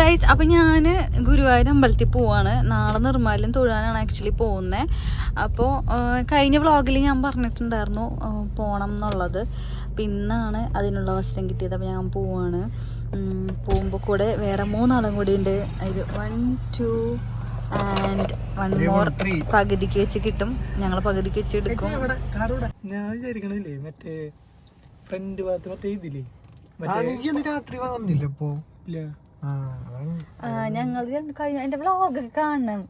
Guys അപ്പം ഞാൻ ഗുരുവായൂർ അമ്പലത്തിൽ പോവാണ്. നാളെ നിർമ്മാല്യം തൊഴാനാണ് ആക്ച്വലി പോകുന്നത് അപ്പോൾ കഴിഞ്ഞ വ്ളോഗിൽ ഞാൻ പറഞ്ഞിട്ടുണ്ടായിരുന്നു പോകണം പോണം എന്നുള്ളത്. അപ്പം ഇന്നാണ് അതിനുള്ള അവസരം കിട്ടിയത്. അപ്പം ഞാൻ പോവാണ്. പോകുമ്പോൾ കൂടെ വേറെ മൂന്നാളും കൂടി ഉണ്ട്. അതിൽ one two and one more പകുതിക്ക് വെച്ച് കിട്ടും. ഞങ്ങൾ പകുതിക്ക് വെച്ച് എടുക്കും. ഞാൻ വിചാരിക്കണില്ലേ മറ്റേ ഫ്രണ്ട് ഭാഗത്ത് മറ്റേ ഇതില്ലേ? രാത്രി വന്നില്ല ഇപ്പോ ഇല്ല. ഞങ്ങൾ കഴിഞ്ഞ എന്റെ വ്ളോഗ് കാണണം.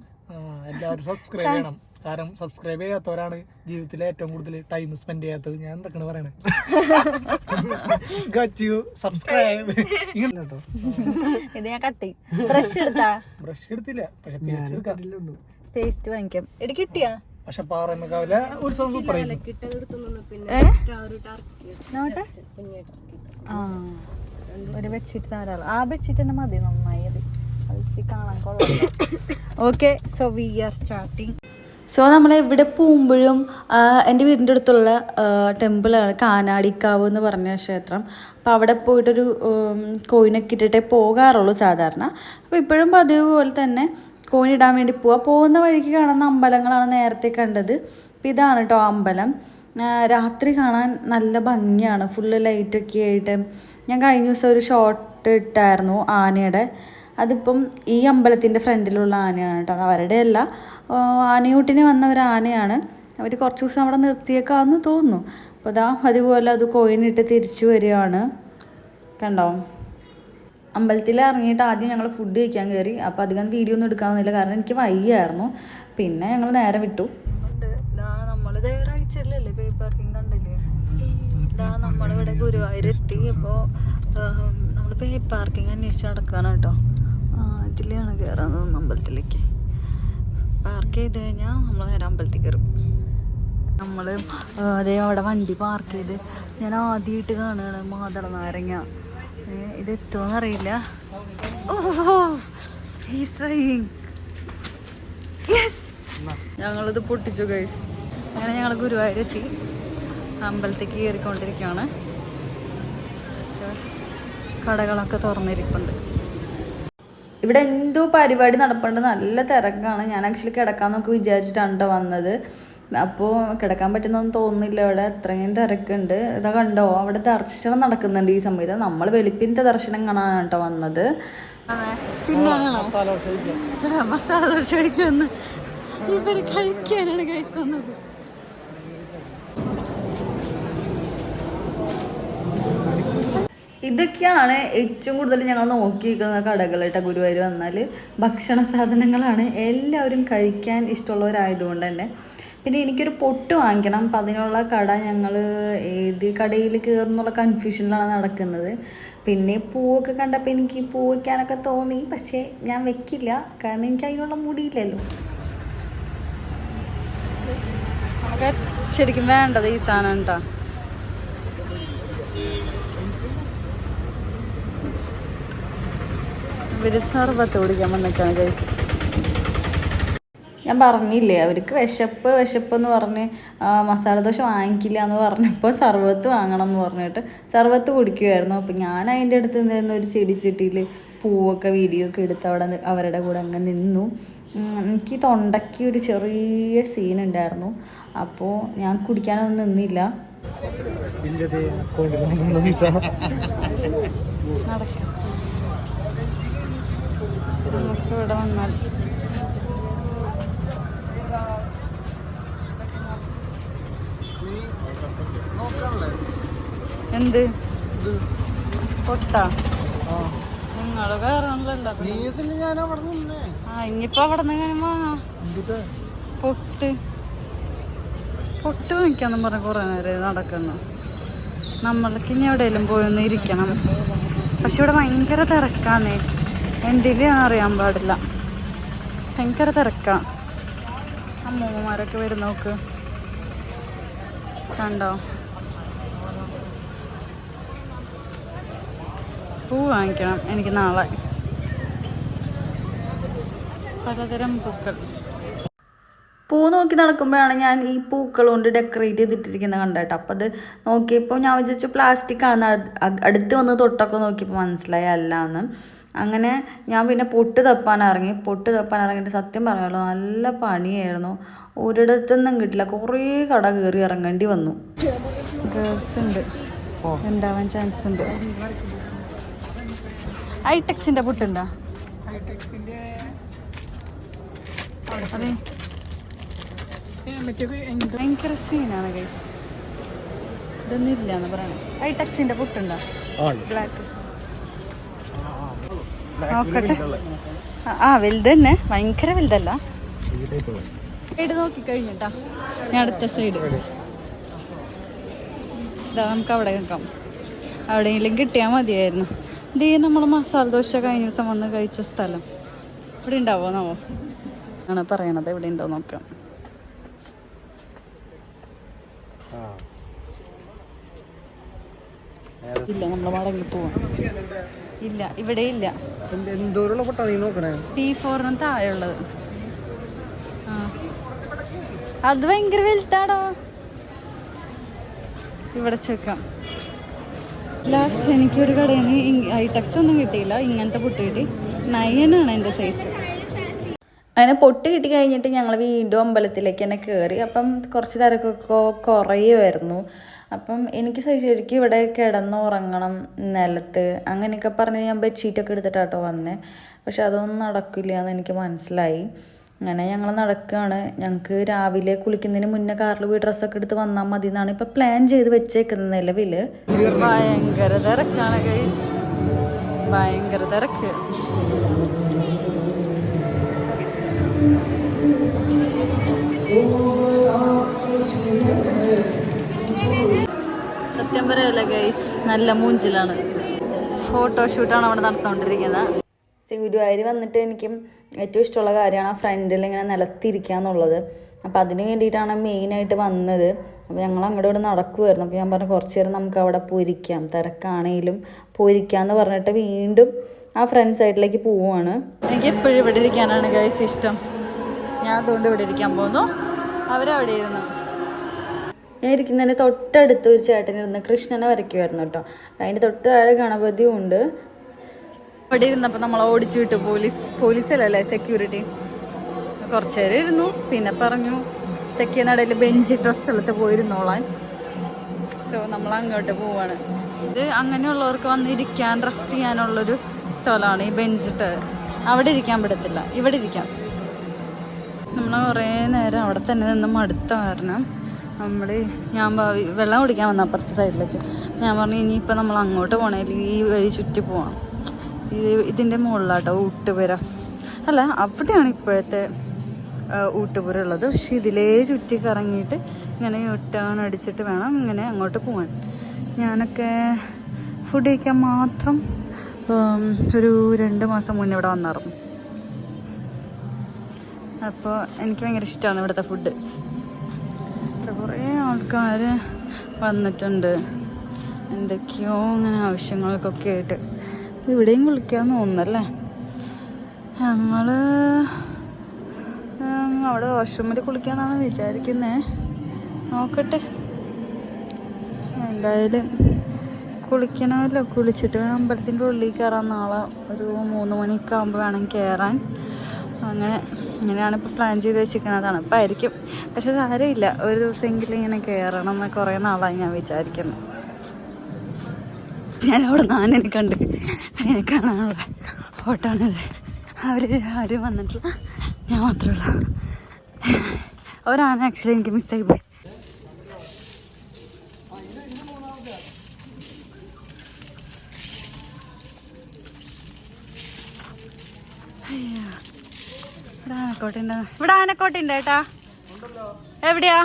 എല്ലാവരും സബ്സ്ക്രൈബ് ചെയ്യണം. കാരണം സബ്സ്ക്രൈബ് ചെയ്യാത്തവരാണ് ജീവിതത്തിൽ ഏറ്റവും കൂടുതൽ ടൈം സ്പെൻഡ് ചെയ്യാത്തത്. ഞാൻ എന്തൊക്കെയാണ് പറയണേ? ഗച്ചു സബ്സ്ക്രൈബ് ഇങ്ങനെ ഇത് ഞാൻ കട്ടി ബ്രഷ് എടുത്താ? ബ്രഷ് എടുത്തില്ല. പക്ഷെ പേസ്റ്റ് എടുക്കാം. പേസ്റ്റ് വാങ്ങിക്കാം. എടി കിട്ടിയാ? പക്ഷെ പാറമക്കാവില ഉത്സവം സൂപ്പർ ആയിരുന്നു? നോട്ടെ? ആ. ഒരു ബെഡ്ഷീറ്റ് ധാരാളം ആ ബെഡ്ഷീറ്റ് തന്നെ മതി നന്നായി അത്. കാണാൻ കൊള്ളാം okay so we are starting so നമ്മൾ എവിടെ പോകുമ്പോഴും എന്റെ വീടിന്റെ അടുത്തുള്ള ടെമ്പിളാണ് കാനാടിക്കാവ് എന്ന് പറഞ്ഞ ക്ഷേത്രം. അപ്പോൾ അവിടെ പോയിട്ടൊരു കോയിനൊക്കെ ഇട്ടിട്ടേ പോകാറുള്ളൂ സാധാരണ. അപ്പോൾ ഇപ്പോഴും പതിവ് തന്നെ കോയിൻ ഇടാൻ വേണ്ടി പോവുക പോകുന്ന വഴിക്ക് കാണുന്ന അമ്പലങ്ങളാണ് നേരത്തെ കണ്ടത്. അപ്പോൾ ഇതാണ് കേട്ടോ അമ്പലം. രാത്രി കാണാൻ നല്ല ഭംഗിയാണ്. ഫുള്ള് ലൈറ്റൊക്കെ ആയിട്ട്. ഞാൻ കഴിഞ്ഞ ദിവസം ഒരു ഷോട്ട് ഇട്ടായിരുന്നു ആനയുടെ. അതിപ്പം ഈ അമ്പലത്തിന്റെ ഫ്രണ്ടിലുള്ള ആനയാണ് കേട്ടോ. അവരുടെ അല്ല. ആനയൂട്ടിന് വന്ന ഒരു ആനയാണ്. അവർ കുറച്ച് ദിവസം അവിടെ നിർത്തിയേക്കാന്ന് തോന്നുന്നു. അപ്പോൾ അതാ അതുപോലെ അത് കോയിനിട്ട് തിരിച്ചു വരികയാണ്. കണ്ടോ? അമ്പലത്തിൽ ഇറങ്ങിയിട്ട് ആദ്യം ഞങ്ങൾ ഫുഡ് കഴിക്കാൻ കയറി അപ്പോൾ അധികം വീഡിയോ ഒന്നും എടുക്കാൻ കാരണം എനിക്ക് വയ്യായിരുന്നു. പിന്നെ ഞങ്ങൾ നേരെ വിട്ടു. എത്തി അപ്പോൾ നമ്മൾ പേ പാർക്കിംഗ് അന്വേഷിച്ച് നടക്കുകയാണ് കേട്ടോ. ഇതിലാണ് കയറുന്നത് അമ്പലത്തിലേക്ക്. പാർക്ക് ചെയ്ത് കഴിഞ്ഞാൽ നമ്മൾ നേരെ അമ്പലത്തിൽ കയറും നമ്മൾ അതേ അവിടെ വണ്ടി പാർക്ക് ചെയ്ത് ഞാൻ ആദ്യമായിട്ട് കാണുകയാണ് മാതള നാരങ്ങ ഇത് എത്തുമെന്ന് അറിയില്ല. ഓഹോ. ഞങ്ങളിത് പൊട്ടിച്ചു ഗൈസ് അങ്ങനെ ഞങ്ങൾ ഗുരുവായൂരെത്തി. അമ്പലത്തേക്ക് കയറിക്കൊണ്ടിരിക്കുകയാണ് കടകളൊക്കെ തുറന്നിരിപ്പുണ്ട്. ഇവിടെ എന്തോ പരിപാടി നടപ്പുണ്ട്. നല്ല തിരക്കാണ്. ഞാൻ ആക്ച്വലി കിടക്കാന്നൊക്കെ വിചാരിച്ചിട്ടാണ് ട്ടോ വന്നത്. അപ്പോൾ കിടക്കാൻ പറ്റുന്നൊന്നും തോന്നുന്നില്ല ഇവിടെ. അത്രയും തിരക്കുണ്ട്. ഇതാ കണ്ടോ? അവിടെ ദർശനം നടക്കുന്നുണ്ട് ഈ സമയത്ത്. നമ്മൾ വെളുപ്പിനത്തെ ദർശനം കാണാനാണ് കേട്ടോ വന്നത്. മസാല ദോശ കഴിക്കാം. മസാല ദോശ കഴിക്കുമെന്ന് ഇവർ കഴിക്കാനാണ് കഴിച്ചു വന്നത്. ഇതൊക്കെയാണ് ഏറ്റവും കൂടുതൽ ഞങ്ങൾ നോക്കിയിരിക്കുന്ന കടകൾ കേട്ടോ ഗുരുവായൂർ വന്നാൽ ഭക്ഷണ സാധനങ്ങളാണ് എല്ലാവരും കഴിക്കാൻ ഇഷ്ടമുള്ളവരായതുകൊണ്ട് തന്നെ. പിന്നെ എനിക്കൊരു പൊട്ട് വാങ്ങിക്കണം. അപ്പം അതിനുള്ള കട ഞങ്ങൾ ഏത് കടയിൽ കയറുന്നുള്ള കൺഫ്യൂഷനിലാണ് നടക്കുന്നത്. പിന്നെ പൂവൊക്കെ കണ്ടപ്പോൾ എനിക്ക് പൂ വയ്ക്കാനൊക്കെ തോന്നി. പക്ഷേ ഞാൻ വെക്കില്ല കാരണം എനിക്ക് അതിനുള്ള മുടിയില്ലല്ലോ. ശരിക്കും വേണ്ടത് ഈ സാധനം കേട്ടോ ഇവർ സർബത്ത് കുടിക്കാൻ വന്നിട്ടാണ് ഗൈസ് ഞാൻ പറഞ്ഞില്ലേ അവർക്ക് വിശപ്പ് വിശപ്പ് എന്ന് പറഞ്ഞ് മസാല ദോശ വാങ്ങിക്കില്ല എന്ന് പറഞ്ഞപ്പോൾ സർബത്ത് വാങ്ങണം എന്ന് പറഞ്ഞിട്ട് സർബത്ത് കുടിക്കുമായിരുന്നു അപ്പം ഞാൻ അതിന്റെ അടുത്ത് നിന്ന് ഒരു ചെടി ചെട്ടിയിൽ പൂവൊക്കെ വീഡിയോ ഒക്കെ എടുത്ത് അവിടെ അവരുടെ കൂടെ അങ്ങ് നിന്നു. എനിക്ക് തൊണ്ടയ്ക്ക് ഒരു ചെറിയ സീൻ ഉണ്ടായിരുന്നു. അപ്പോൾ ഞാൻ കുടിക്കാനൊന്നും നിന്നില്ല. നടക്കാം. ഇവിടെ വന്നാൽ. എന്ത്? പൊട്ടാ. നിങ്ങൾ കയറണല്ലോ അവിടെ പൊട്ട്. പൊട്ട് വാങ്ങിക്കാന്നും പറഞ്ഞ കുറെ നേരം നടക്കുന്നു. നമ്മൾക്ക് ഇനി എവിടെയെങ്കിലും പോയൊന്നിരിക്കണം പക്ഷെ ഇവിടെ ഭയങ്കര തിരക്കാന്നേ എന്തിലും അറിയാൻ പാടില്ല. ഭയങ്കര തിരക്കാം. അമ്മൂമ്മമാരൊക്കെ വരും നോക്ക്. കണ്ടോ? പൂ വാങ്ങിക്കണം എനിക്ക് നാളെ. പലതരം പൂക്കൾ. പൂ നോക്കി നടക്കുമ്പോഴാണ് ഞാൻ ഈ പൂക്കൾ കൊണ്ട് ഡെക്കറേറ്റ് ചെയ്തിട്ടിരിക്കുന്നത് കണ്ടേട്ടോ. അപ്പം അത് നോക്കിയപ്പോൾ ഞാൻ വിചാരിച്ചു പ്ലാസ്റ്റിക് ആണ് അത് അടുത്ത് വന്ന് തൊട്ടൊക്കെ നോക്കിയപ്പോൾ മനസ്സിലായി അല്ല എന്ന് അങ്ങനെ ഞാൻ പിന്നെ പൊട്ട് തപ്പാൻ ഇറങ്ങി പൊട്ട് തപ്പാൻ ഇറങ്ങിയിട്ട് സത്യം പറയാമല്ലോ നല്ല പണിയായിരുന്നു. ഒരിടത്തൊന്നും കിട്ടില്ല കുറേ കട കയറി ഇറങ്ങേണ്ടി വന്നു. ഗേൾസ് ഉണ്ട്. ഉണ്ടാവാൻ ചാൻസ് ഉണ്ട്. ഐടെക്സിന്റെ പൊട്ടുണ്ടോ? അതെ. ഭയങ്കര സീനാണ് ഗൈസ് ഇതൊന്നും ഇല്ല എന്ന് പറയണത് ഐടെക്സിന്റെ പൊട്ടുണ്ടോ? ബ്ലാക്ക് നോക്കട്ടെ. ആ, വലുത് തന്നെ ഭയങ്കര വലുതല്ല. സൈഡ് നോക്കി കഴിഞ്ഞിട്ടാ. ഞാൻ അടുത്ത സൈഡ് ഇതാ നമുക്ക് അവിടെ നിൽക്കാം. അവിടെയെങ്കിലും കിട്ടിയാൽ മതിയായിരുന്നു. ഇതേ നമ്മൾ മസാല ദോശ കഴിഞ്ഞ ദിവസം വന്ന് കഴിച്ച സ്ഥലം. ഇവിടെ ഉണ്ടാവോ നാവോ ആണ് പറയണത്. ഇവിടെ ഉണ്ടോ നോക്കാം. ഇല്ല നമ്മൾ മടങ്ങി പോവാം. ഇല്ല ഇവിടെ ഇല്ല. എന്തോരുള്ള പൊട്ടാ നീ നോക്കണേ? പി ഫോറിന് താഴെയുള്ളത്. ആ. അത് ഭയങ്കര വലുതാടോ. ഇവിടെ ചെക്കാം. ലാസ്റ്റ് എനിക്ക് ഒരു കടയിൽ നിന്ന് ഐടെക്സ് ഒന്നും കിട്ടിയില്ല. ഇങ്ങനത്തെ പൊട്ട് കിട്ടി. നയനാണ് എന്റെ സൈസ് അങ്ങനെ പൊട്ട് കിട്ടി കഴിഞ്ഞിട്ട് ഞങ്ങൾ വീണ്ടും അമ്പലത്തിലേക്ക് തന്നെ കയറി അപ്പം കുറച്ച് തിരക്കൊക്കെ കുറയുമായിരുന്നു. അപ്പം എനിക്ക് ശരിക്കും ഇവിടെ കിടന്നുറങ്ങണം നിലത്ത്. അങ്ങനെയൊക്കെ പറഞ്ഞ് ഞാൻ ബെഡ്ഷീറ്റൊക്കെ എടുത്തിട്ടാട്ടോ വന്നേ. പക്ഷെ അതൊന്നും നടക്കില്ല എന്ന് എനിക്ക് മനസ്സിലായി. അങ്ങനെ ഞങ്ങൾ നടക്കുകയാണ് ഞങ്ങൾക്ക് രാവിലെ കുളിക്കുന്നതിന് മുന്നേ കാറിൽ പോയി ഡ്രസ്സൊക്കെ എടുത്ത് വന്നാൽ മതി എന്നാണ് ഇപ്പം പ്ലാൻ ചെയ്ത് വെച്ചേക്കുന്നത് നിലവിൽ ഭയങ്കര തിരക്കാണ് ഗൈസ് ഭയങ്കര തിരക്ക്. സത്യം പറയല്ല ഗൈസ് നല്ല മൂഞ്ചിലാണ്. ഫോട്ടോഷൂട്ടാണ് അവിടെ നടന്നുകൊണ്ടിരിക്കുന്നത്. ഗുരുവായൂർ വന്നിട്ട് എനിക്കും ഏറ്റവും ഇഷ്ടമുള്ള കാര്യമാണ് ആ ഫ്രണ്ടിൽ ഇങ്ങനെ നിലത്തിരിക്കുക എന്നുള്ളത്. അപ്പോൾ അതിന് വേണ്ടിയിട്ടാണ് മെയിനായിട്ട് വന്നത്. അപ്പോൾ ഞങ്ങൾ അങ്ങോട്ട് ഇവിടെ നടക്കുമായിരുന്നു അപ്പോൾ ഞാൻ പറഞ്ഞു കുറച്ച് നേരം നമുക്ക് അവിടെ പോയിരിക്കാം തിരക്കാണെങ്കിലും പോയിരിക്കാമെന്ന് പറഞ്ഞിട്ട് വീണ്ടും ആ ഫ്രണ്ട് സൈഡിലേക്ക് പോവുകയാണ് എനിക്ക് എപ്പോഴും ഇവിടെ ഇരിക്കാനാണ് ഗൈസ് ഇഷ്ടം. ഞാൻ അതുകൊണ്ട് ഇവിടെ ഇരിക്കാൻ പോകുന്നു. അവരവിടെ ഇരുന്നു. ഞാൻ ഇരിക്കുന്നതിന് തൊട്ടടുത്ത് ഒരു ചേട്ടൻ ഇരുന്ന് കൃഷ്ണനെ വരയ്ക്കുമായിരുന്നു കേട്ടോ. അതിന്റെ തൊട്ട് താഴെ ഗണപതിയും ഉണ്ട്. അവിടെ ഇരുന്നപ്പോൾ നമ്മളെ ഓടിച്ചു വിട്ടു പോലീസ് പോലീസ് അല്ലല്ലേ സെക്യൂരിറ്റി കുറച്ച് നേരം ഇരുന്നു പിന്നെ പറഞ്ഞു തെക്കേ നടയിൽ ബെഞ്ച് ഡ്രസ് സ്ഥലത്ത് പോയിരുന്നോളാൻ. സോ നമ്മൾ അങ്ങോട്ട് പോവാണ്. ഇത് അങ്ങനെയുള്ളവർക്ക് വന്നിരിക്കാൻ റെസ്റ്റ് ചെയ്യാനുള്ളൊരു സ്ഥലമാണ് ഈ ബെഞ്ചിട്ട് അവിടെ ഇരിക്കാൻ പറ്റത്തില്ല. ഇവിടെ ഇരിക്കാം. നമ്മൾ കുറേ നേരം അവിടെ തന്നെ നിന്ന് മടുത്ത കാരണം നമ്മൾ ഞാൻ വെള്ളം കുടിക്കാൻ വന്ന അപ്പുറത്തെ സൈഡിലേക്ക് ഞാൻ പറഞ്ഞു ഇനിയിപ്പോൾ നമ്മൾ അങ്ങോട്ട് പോകണമെങ്കിൽ ഈ വഴി ചുറ്റി പോവാം. ഇത് ഇതിന്റെ മുകളിലാട്ടോ ഊട്ടുപുര. അല്ല അവിടെയാണ് ഇപ്പോഴത്തെ ഊട്ടുപുര ഉള്ളത്. പക്ഷെ ഇതിലേ ചുറ്റി കറങ്ങിയിട്ട് ഇങ്ങനെ ടേൺ അടിച്ചിട്ട് വേണം ഇങ്ങനെ അങ്ങോട്ട് പോകാൻ ഞാനൊക്കെ ഫുഡ് കഴിക്കാൻ മാത്രം ഒരു രണ്ട് മാസം മുന്നേ ഇവിടെ വന്നായിരുന്നു. അപ്പോൾ എനിക്ക് ഭയങ്കര ഇഷ്ടമാണ് ഇവിടുത്തെ ഫുഡ് കുറേ ആൾക്കാർ വന്നിട്ടുണ്ട്. എന്തൊക്കെയോ അങ്ങനെ ആവശ്യങ്ങൾക്കൊക്കെ ആയിട്ട്. ഇവിടെയും കുളിക്കാമെന്ന് തോന്നുന്നല്ലേ? ഞങ്ങൾ അവിടെ വാഷ്റൂമിൽ കുളിക്കാന്നാണ് വിചാരിക്കുന്നത് നോക്കട്ടെ. എന്തായാലും കുളിക്കണമല്ലോ. കുളിച്ചിട്ട് വേണം അമ്പലത്തിന്റെ ഉള്ളിൽ കയറാൻ. നാളെ ഒരു മൂന്ന് മണിയൊക്കെ ആകുമ്പോൾ വേണം കയറാൻ. അങ്ങനെ ഇങ്ങനെയാണ് ഇപ്പോൾ പ്ലാൻ ചെയ്ത് വെച്ചിരിക്കുന്നത് തണുപ്പായിരിക്കും പക്ഷെ സാരമില്ല. ഒരു ദിവസമെങ്കിലും ഇങ്ങനെ കയറണം എന്ന് കുറേ നാളായി ഞാൻ വിചാരിക്കുന്നു. ഞാൻ അവിടെ നാനെ കണ്ട് അങ്ങനെ കാണാനുള്ള ഫോട്ടോണത് അവർ അവർ വന്നിട്ടില്ല. ഞാൻ മാത്രമല്ല ഒരാണ് ആക്ച്വലി എനിക്ക് മിസ്സായി പോയി. ഇവിടെ ആനക്കോട്ട ഉണ്ട് ഇവിടെ ആനക്കോട്ടുണ്ട് ഏട്ടാ. എവിടെയാ?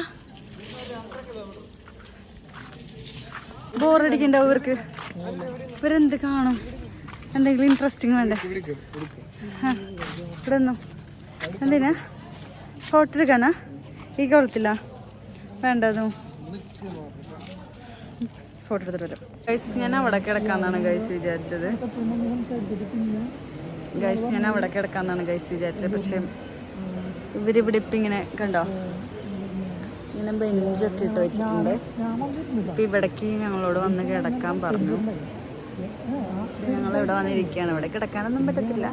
ബോറടിക്കണ്ട ഇവർക്ക്. ഇവരെന്ത് കാണും? എന്തെങ്കിലും ഇൻട്രസ്റ്റിംഗ് വേണ്ടേ? ഇവിടെ ഒന്നും എന്തിനാ? ഫോട്ടോ എടുക്കാനാ? ഈ കൊളത്തില്ല വേണ്ടതും. ഫോട്ടോ എടുത്തിട്ട് വരാം. ഗൈസ് ഞാൻ അവിടെ കിടക്കാന്നാണ് ഗൈസ് വിചാരിച്ചത്. ഗൈസ് ഞാൻ അവിടെ കിടക്കാന്നാണ് ഗൈസ് വിചാരിച്ചത്. പക്ഷെ ഇവരിവിടെ ഇപ്പം ഇങ്ങനെ കണ്ടോ? ഇങ്ങനെ ബെഞ്ചൊക്കെ ഇട്ട് വെച്ചിട്ടുണ്ട്. ഇപ്പം ഇവിടേക്ക് ഞങ്ങളോട് വന്ന് കിടക്കാൻ പറഞ്ഞു. ഞങ്ങൾ ഇവിടെ വന്നിരിക്കുകയാണ്. ഇവിടെ കിടക്കാനൊന്നും പറ്റത്തില്ല.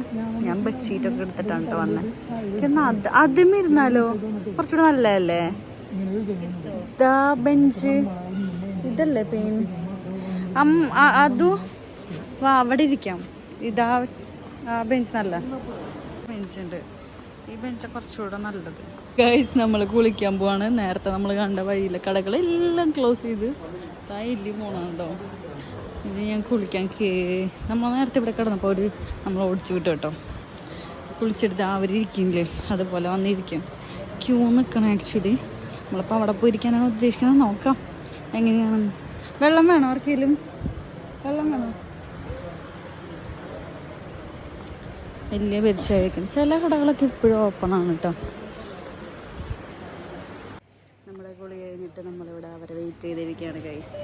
ഞാൻ ബെഡ്ഷീറ്റൊക്കെ എടുത്തിട്ടാണ് കേട്ടോ വന്നത് എന്നാ അത് അതും ഇരുന്നാലോ? കുറച്ചുകൂടെ നല്ലതല്ലേ? ഇതാ ബെഞ്ച്. ഇതല്ലേ പെയിൻ അതു? വാ അവിടെ ഇരിക്കാം. ഇതാ ബെഞ്ച് നല്ല. ബെഞ്ച് ഉണ്ട് ഗൈസ് നമ്മൾ കുളിക്കാൻ പോവാണ്. നേരത്തെ നമ്മൾ കണ്ട വഴിയിലെ കടകളെല്ലാം ക്ലോസ് ചെയ്ത്. ഇല്ലി പോണോ ഇനി ഞാൻ കുളിക്കാൻ കേ നമ്മൾ നേരത്തെ ഇവിടെ കിടന്നപ്പോൾ ഒരു നമ്മൾ ഓടിച്ചു വിട്ടു കേട്ടോ. കുളിച്ചെടുത്ത് അവരിയ്ക്കില്ലേ അതുപോലെ വന്നിരിക്കും. ക്യൂ നിൽക്കണം ആക്ച്വലി നമ്മളിപ്പോൾ അവിടെ പോയിരിക്കാനാണ് ഉദ്ദേശിക്കുന്നത്. നോക്കാം. എങ്ങനെയാണെന്ന് വെള്ളം വേണോ ആർക്കെങ്കിലും വെള്ളം വേണോ? വലിയ പരിചയമായിരിക്കും ചില കടകളൊക്കെ ഇപ്പോഴും ആണ് കേട്ടോ നമ്മളെ കുളി കഴിഞ്ഞിട്ട് നമ്മളിവിടെ അവരെ വെയിറ്റ് ചെയ്തിരിക്കുകയാണ് ഗൈസ്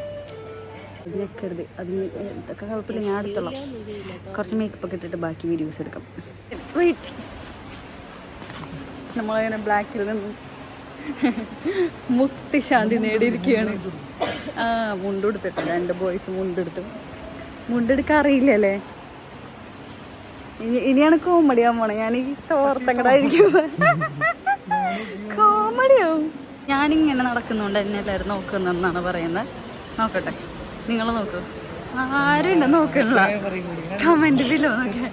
ഇതിനെക്കരുത് അതിന് അത് ഇതൊക്കെ കുഴപ്പമില്ല ഞാൻ അടുത്തുള്ള കുറച്ച് മേക്കപ്പ് ഒക്കെ ഇട്ടിട്ട് ബാക്കി വീഡിയോസ് എടുക്കാം. വെയിറ്റ് നമ്മളങ്ങനെ ബ്ലാക്കിൽ നിന്ന് മുക്തി ശാന്തി നേടിയിരിക്കുകയാണ്. ആ മുണ്ടെടുത്തിട്ടുണ്ട് എന്റെ ബോയ്സ് മുണ്ടെടുത്തു മുണ്ടെടുക്കാൻ അറിയില്ലല്ലേ? ഇനി ഇനിയാണ് കോമഡി ആവാൻ ഞാൻ ഈ തോർത്തക്കടായിരിക്കും കോമഡിയാവും ഞാനിങ്ങനെ നടക്കുന്നുണ്ട് എന്നെ എല്ലാവരും നോക്കുന്നെന്നാണ് പറയുന്നത് നോക്കട്ടെ. നിങ്ങൾ നോക്കൂ. ആരും എന്നെ നോക്കണില്ല കമന്റ് ബില്ലോ നോക്കേ.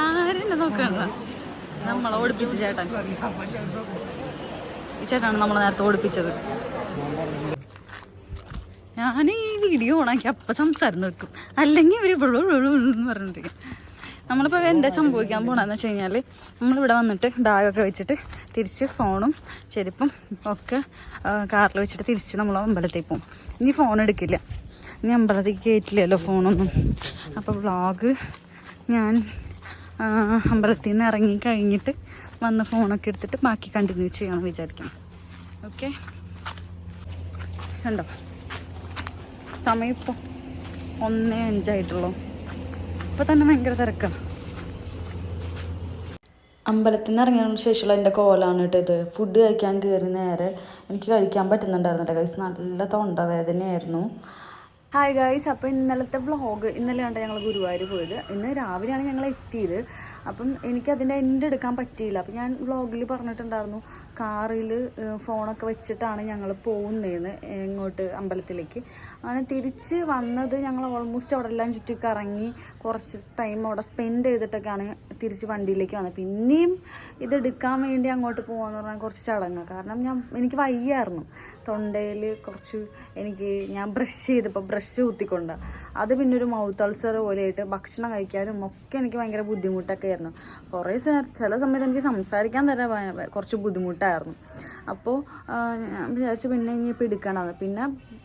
ആരും എന്നെ നോക്കണില്ല നമ്മളെ ഓടിപ്പിച്ച ചേട്ടൻ. ചേട്ടാണ് നമ്മളെ നേരത്തെ ഓടിപ്പിച്ചത്. ഞാൻ ഈ വീഡിയോ ഓണാക്കി അപ്പം സംസാരം നിൽക്കും അല്ലെങ്കിൽ ഇവർ എന്ന് പറഞ്ഞിരിക്കും നമ്മളിപ്പോൾ എന്താ സംഭവിക്കാൻ പോണെന്ന് വെച്ച് കഴിഞ്ഞാൽ നമ്മളിവിടെ വന്നിട്ട് ബാഗൊക്കെ വെച്ചിട്ട് തിരിച്ച് ഫോണും ചെരുപ്പും ഒക്കെ കാറിൽ വെച്ചിട്ട് തിരിച്ച് നമ്മൾ അമ്പലത്തിൽ പോകും ഇനി ഫോൺ എടുക്കില്ല. ഇനി അമ്പലത്തിൽ കയറ്റില്ലല്ലോ ഫോണൊന്നും. അപ്പോൾ വ്ളോഗ് ഞാൻ അമ്പലത്തിൽ നിന്ന് ഇറങ്ങി കഴിഞ്ഞിട്ട് വന്ന് ഫോണൊക്കെ എടുത്തിട്ട് ബാക്കി കണ്ടിന്യൂ ചെയ്യാമെന്ന് വിചാരിക്കണം ഓക്കെ കണ്ടോ? സമയം ഇപ്പോൾ ഒന്നേ അഞ്ചായിട്ടുള്ളൂ. ഇപ്പം തന്നെ ഭയങ്കര തിരക്കാണ് അമ്പലത്തിൽ നിന്ന് ഇറങ്ങിയതിന് ശേഷമുള്ള എന്റെ കോലാണ് കേട്ടോ ഇത്. ഫുഡ് കഴിക്കാൻ കയറി നേരെ. എനിക്ക് കഴിക്കാൻ പറ്റുന്നുണ്ടായിരുന്നു ഗൈസ് നല്ല തൊണ്ടവേദനയായിരുന്നു ഹായ് ഗൈസ് അപ്പോൾ ഇന്നലത്തെ വ്ളോഗ് ഇന്നലെ കണ്ട ഞങ്ങൾ ഗുരുവായൂർ പോയത്. ഇന്ന് രാവിലെയാണ് ഞങ്ങൾ എത്തിയത്. അപ്പം എനിക്കതിന്റെ എൻഡ് എടുക്കാൻ പറ്റിയില്ല. അപ്പം ഞാൻ വ്ളോഗിൽ പറഞ്ഞിട്ടുണ്ടായിരുന്നു കാറിൽ ഫോണൊക്കെ വെച്ചിട്ടാണ് ഞങ്ങൾ പോകുന്നതെന്ന് ഇങ്ങോട്ട് അമ്പലത്തിലേക്ക്. അങ്ങനെ തിരിച്ച് വന്നത് ഞങ്ങൾ ഓൾമോസ്റ്റ് അവിടെ എല്ലാം ചുറ്റി കറങ്ങി കുറച്ച് ടൈം അവിടെ സ്പെൻഡ് ചെയ്തിട്ടൊക്കെയാണ് തിരിച്ച് വണ്ടിയിലേക്ക് വന്നത്. പിന്നെയും ഇതെടുക്കാൻ വേണ്ടി അങ്ങോട്ട് പോകാന്ന് പറഞ്ഞാൽ കുറച്ച് ചടങ്ങ്. കാരണം ഞാൻ എനിക്ക് വയ്യായിരുന്നു. തൊണ്ടയിൽ കുറച്ച് എനിക്ക് ഞാൻ ബ്രഷ് ചെയ്തപ്പോൾ ബ്രഷ് കുത്തിക്കൊണ്ട. അത് പിന്നെ ഒരു മൗത്ത് അൾസർ പോലെയായിട്ട് ഭക്ഷണം കഴിക്കാനും ഒക്കെ എനിക്ക് ഭയങ്കര ബുദ്ധിമുട്ടൊക്കെ ആയിരുന്നു. കുറേ ചില സമയത്ത് എനിക്ക് സംസാരിക്കാൻ തന്നെ കുറച്ച് ബുദ്ധിമുട്ടായിരുന്നു. അപ്പോൾ വിചാരിച്ചു പിന്നെ ഇനി എടുക്കണമെന്ന് പിന്നെ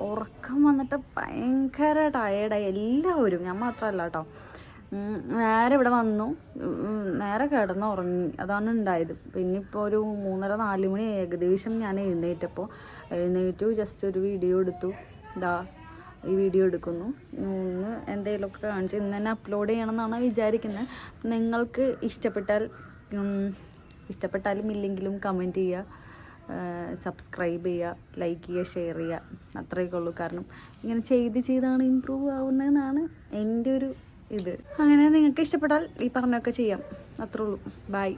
ഉറക്കം വന്നിട്ട് ഭയങ്കര ടയേർഡായി എല്ലാവരും ഞാൻ മാത്രമല്ല കേട്ടോ നേരെ ഇവിടെ വന്നു. നേരെ കിടന്ന് ഉറങ്ങി അതാണ് ഉണ്ടായത്. പിന്നെ ഇപ്പോൾ ഒരു മൂന്നര നാല് മണി ഏകദേശം ഞാൻ എഴുന്നേറ്റപ്പോൾ എഴുന്നേറ്റു ജസ്റ്റ് ഒരു വീഡിയോ എടുത്തു. ഇതാ ഈ വീഡിയോ എടുക്കുന്നു. ഇന്ന് എന്തെങ്കിലുമൊക്കെ കാണിച്ച് ഇന്ന് തന്നെ അപ്ലോഡ് ചെയ്യണം എന്നാണ് വിചാരിക്കുന്നത് നിങ്ങൾക്ക് ഇഷ്ടപ്പെട്ടാൽ ഇഷ്ടപ്പെട്ടാലും ഇല്ലെങ്കിലും കമന്റ് ചെയ്യുക. സബ്സ്ക്രൈബ് ചെയ്യുക ലൈക്ക് ചെയ്യുക ഷെയർ ചെയ്യുക. അത്രയൊക്കെ ഉള്ളൂ. കാരണം ഇങ്ങനെ ചെയ്ത് ചെയ്താണ് ഇമ്പ്രൂവ് ആവുന്നതെന്നാണ് എന്റെ ഒരു ഇത്. അങ്ങനെ നിങ്ങൾക്ക് ഇഷ്ടപ്പെട്ടാൽ ഈ പറഞ്ഞൊക്കെ ചെയ്യാം. അത്രേ ഉള്ളൂ. ബൈ